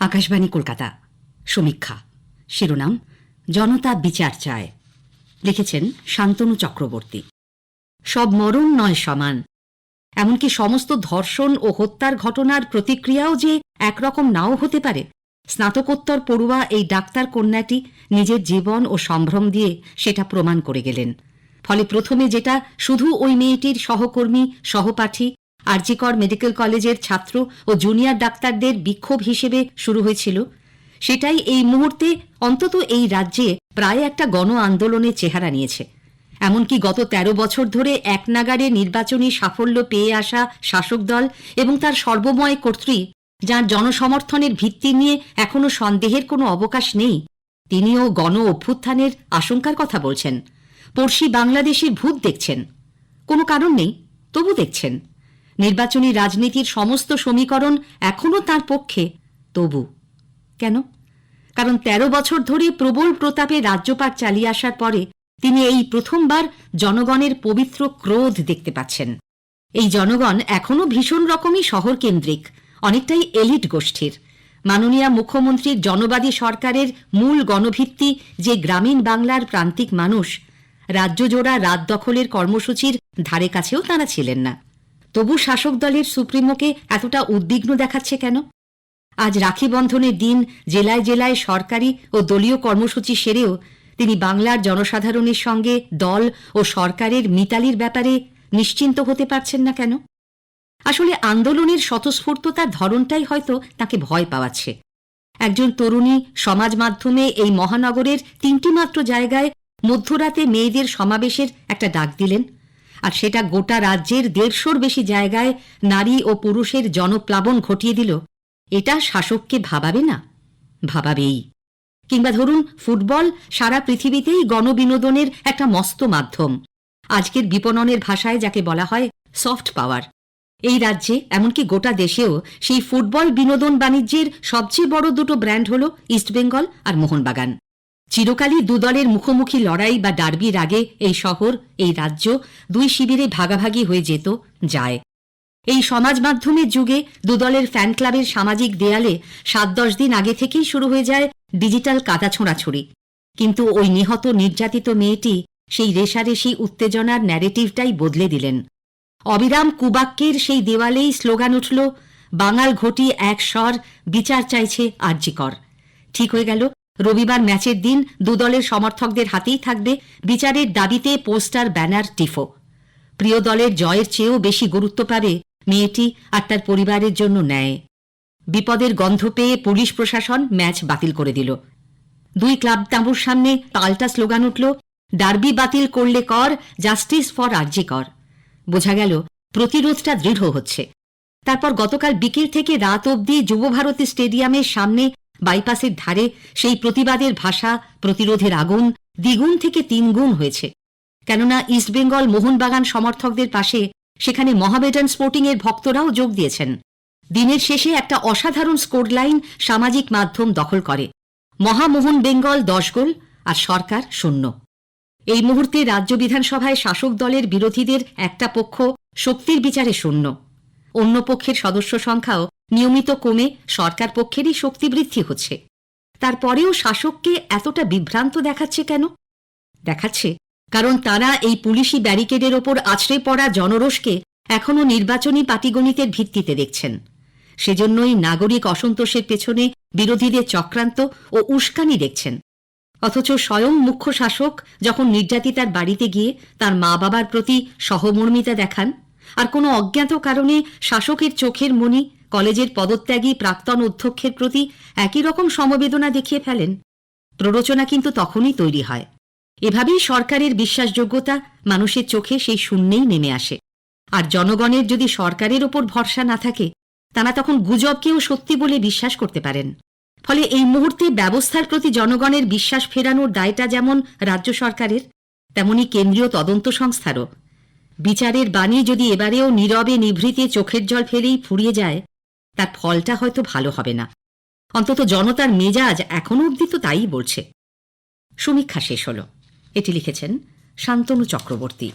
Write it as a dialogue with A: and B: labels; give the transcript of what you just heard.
A: আকাশবাণী কলকাতা। সমীক্ষা। শিরোনাম, জনতা বিচার চায়। লিখেছেন শান্তনু চক্রবর্তী। সব মরণ নয় সমান। এমনকি সমস্ত ধর্ষণ ও হত্যার ঘটনার প্রতিক্রিয়াও যে একরকম নাও হতে পারে। স্নাতকোত্তর পড়ুয়া এই ডাক্তার কন্যাটি নিজের জীবন ও সম্ভ্রম দিয়ে সেটা প্রমাণ করে গেলেন। ফলে প্রথমে যেটা শুধু ওই মেয়েটির সহকর্মী, সহপাঠী আরজিকর মেডিকেল কলেজের ছাত্র ও জুনিয়র ডাক্তারদের বিক্ষোভ হিসেবে শুরু হয়েছিল। সেটাই এই মুহূর্তে অন্তত এই রাজ্যে প্রায় একটা গণ আন্দোলনের চেহারা নিয়েছে। এমনকি গত ১৩ বছর ধরে এক নাগারে নির্বাচনী সাফল্য পেয়ে আসা শাসক দল এবং তার সর্বময় কর্তৃ যার জনসমর্থনের ভিত্তি নিয়ে এখনও সন্দেহের কোনো অবকাশ নেই, তিনিও গণ অভ্যুত্থানের আশঙ্কার কথা বলছেন। পড়শি বাংলাদেশের ভূত দেখছেন। কোনো কারণ নেই, তবু দেখছেন। নির্বাচনী রাজনীতির সমস্ত সমীকরণ এখনও তার পক্ষে। তবু কেন? কারণ ১৩ বছর ধরে প্রবল প্রতাপে রাজ্যপাট চালিয়ে আসার পরে তিনি এই প্রথমবার জনগণের পবিত্র ক্রোধ দেখতে পাচ্ছেন। এই জনগণ এখনও ভীষণ রকমই শহর কেন্দ্রিক অনেকটাই এলিট গোষ্ঠীর। মাননীয় মুখ্যমন্ত্রীর জনবাদী সরকারের মূল গণভিত্তি যে গ্রামীণ বাংলার প্রান্তিক মানুষ রাজ্যজোড়া রাত দখলের কর্মসূচির ধারে কাছেও তাঁরা ছিলেন না। তবু শাসক দলের সুপ্রিমোকে এতটা উদ্বিগ্ন দেখাচ্ছে কেন? আজ রাখি বন্ধনের দিন জেলায় জেলায় সরকারি ও দলীয় কর্মসূচি সেরেও তিনি বাংলার জনসাধারণের সঙ্গে দল ও সরকারের মিতালির ব্যাপারে নিশ্চিন্ত হতে পারছেন না কেন? আসলে আন্দোলনের স্বতঃস্ফূর্ততার ধরনটাই হয়তো তাকে ভয় পাওয়াচ্ছে। একজন তরুণী সমাজ মাধ্যমে এই মহানগরের তিনটি মাত্র জায়গায় মধ্যরাতে মেয়েদের সমাবেশের একটা ডাক দিলেন। আর সেটা গোটা রাজ্যের দেড়শোর বেশি জায়গায় নারী ও পুরুষের জনপ্লাবন ঘটিয়ে দিল। এটা শাসককে ভাবাবে না? ভাবাবেই। কিংবা ধরুন, ফুটবল সারা পৃথিবীতেই গণবিনোদনের একটা মস্ত মাধ্যম। আজকের বিপণনের ভাষায় যাকে বলা হয় সফট পাওয়ার এই রাজ্যে, এমনকি গোটা দেশেও সেই ফুটবল বিনোদন বাণিজ্যের সবচেয়ে বড় দুটো ব্র্যান্ড হল ইস্টবেঙ্গল আর মোহনবাগান। চিরকালই দুদলের মুখোমুখি লড়াই বা ডার্বির আগে এই শহর, এই রাজ্য দুই শিবিরে ভাগাভাগি হয়ে যেত, যায়। এই সমাজ মাধ্যমের যুগে দুদলের ফ্যান ক্লাবের সামাজিক দেয়ালে সাত দশ দিন আগে থেকেই শুরু হয়ে যায় ডিজিটাল কাদা ছোঁড়াছুড়ি। কিন্তু ওই নিহত নির্যাতিত মেয়েটি সেই রেশারেশি উত্তেজনার ন্যারেটিভটাই বদলে দিলেন। অবিরাম কুবাক্যের সেই দেওয়ালেই স্লোগান উঠল, বাঙাল ঘটি এক স্বর, বিচার চাইছে আর্যিকর। ঠিক হয়ে গেল রবিবার ম্যাচের দিন দুদলের সমর্থকদের হাতেই থাকবে বিচারের দাবিতে পোস্টার ব্যানার টিফো। প্রিয় দলের জয়ের চেয়েও বেশি গুরুত্ব পাবে মেয়েটি আর তার পরিবারের জন্য ন্যায়। বিপদের গন্ধ পেয়ে পুলিশ প্রশাসন ম্যাচ বাতিল করে দিল। দুই ক্লাব তাঁবুর সামনে পাল্টা স্লোগান উঠল, ডার্বি বাতিল করলে কর, জাস্টিস ফর আরজি কর। বোঝা গেল, প্রতিরোধটা দৃঢ় হচ্ছে। তারপর গতকাল বিকেল থেকে রাত অবধি যুবভারতী স্টেডিয়ামের সামনে বাইপাসের ধারে সেই প্রতিবাদের ভাষা, প্রতিরোধের আগুন দ্বিগুণ থেকে তিনগুণ হয়েছে। কেননা ইস্টবেঙ্গল মোহনবাগান সমর্থকদের পাশে সেখানে মহামেডান স্পোর্টিং এর ভক্তরাও যোগ দিয়েছেন। দিনের শেষে একটা অসাধারণ স্কোর লাইন সামাজিক মাধ্যম দখল করে। মহামোহন বেঙ্গল দশ গোল আর সরকার শূন্য। এই মুহূর্তে রাজ্য বিধানসভায় শাসক দলের বিরোধীদের একটা পক্ষ শক্তির বিচারে শূন্য। অন্য পক্ষের সদস্য সংখ্যাও নিয়মিত কমে সরকার পক্ষেরই শক্তি বৃদ্ধি হচ্ছে। তারপরেও শাসককে এতটা বিভ্রান্ত দেখাচ্ছে কেন? দেখাচ্ছে কারণ তারা এই পুলিশি ব্যারিকেডের ওপর আছড়ে পড়া জনরোষকে এখনও নির্বাচনী পাটিগণিতের ভিত্তিতে দেখছেন। সেজন্যই নাগরিক অসন্তোষের পেছনে বিরোধীদের চক্রান্ত ও উস্কানি দেখছেন। অথচ স্বয়ং মুখ্য শাসক যখন নির্যাতিতার বাড়িতে গিয়ে তার মা বাবার প্রতি সহমর্মিতা দেখান, আর কোনো অজ্ঞাত কারণে শাসকের চোখের মণি কলেজের পদত্যাগী প্রাক্তন অধ্যক্ষের প্রতি একই রকম সমবেদনা দেখিয়ে ফেলেন। প্ররোচনা কিন্তু তখনই তৈরি হয়। এভাবেই সরকারের বিশ্বাসযোগ্যতা মানুষের চোখে সেই শূন্যেই নেমে আসে। আর জনগণের যদি সরকারের ওপর ভরসা না থাকে, তারা তখন গুজবকেও সত্যি বলে বিশ্বাস করতে পারেন। ফলে এই মুহূর্তে ব্যবস্থার প্রতি জনগণের বিশ্বাস ফেরানোর দায়টা যেমন রাজ্য সরকারের, তেমনি কেন্দ্রীয় তদন্ত সংস্থারও। বিচারের বাণী যদি এবারেও নীরবে নিভৃতে চোখের জল ফেলেই ফুরিয়ে যায় তার ফলটা হয়তো ভালো হবে না। অন্তত জনতার মেজাজ এখনও অবধি তো তাই বলছে। সমীক্ষা শেষ হল। এটি লিখেছেন শান্তনু চক্রবর্তী।